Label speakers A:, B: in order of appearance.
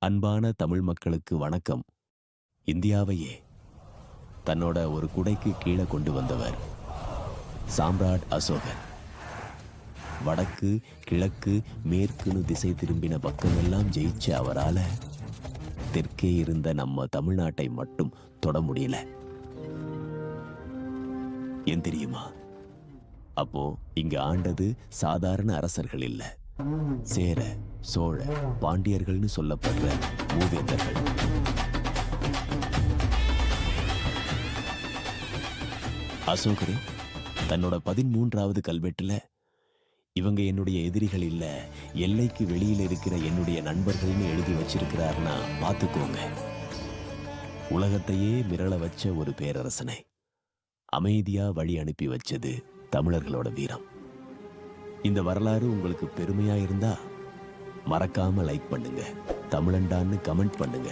A: அன்பான தமிழ் மக்களுக்கு வணக்கம். இந்தியாவையே தன்னோட ஒரு குடைக்கு கீழே கொண்டு வந்தவர் சாம்ராட் அசோகர் வடக்கு கிழக்கு மேற்குன்னு திசை திரும்பின பக்கமெல்லாம் ஜெயிச்ச அவரால தெற்கே இருந்த நம்ம தமிழ்நாட்டை மட்டும் தொட முடியல. ஏன் தெரியுமா? அப்போ இங்க ஆண்டது சாதாரண அரசர்கள் இல்லை. சேர சோழ பாண்டியர்கள்னு சொல்லப்படுற மூவேந்தர்கள் அசோகர் தன்னோட பதிமூன்றாவது கல்வெட்டுல இவங்க என்னுடைய எதிரிகள் இல்ல எல்லைக்கு வெளியில இருக்கிற என்னுடைய நண்பர்கள்னு எழுதி வச்சிருக்கிறார்னா பார்த்துக்கோங்க உலகத்தையே மிரள வச்ச ஒரு பேரரசனை அமைதியா வழி அனுப்பி வச்சது தமிழர்களோட வீரம். இந்த வரலாறு உங்களுக்கு பெருமையா இருந்தா மறக்காம லைக் பண்ணுங்க. தமிழண்டான்னு கமெண்ட் பண்ணுங்க.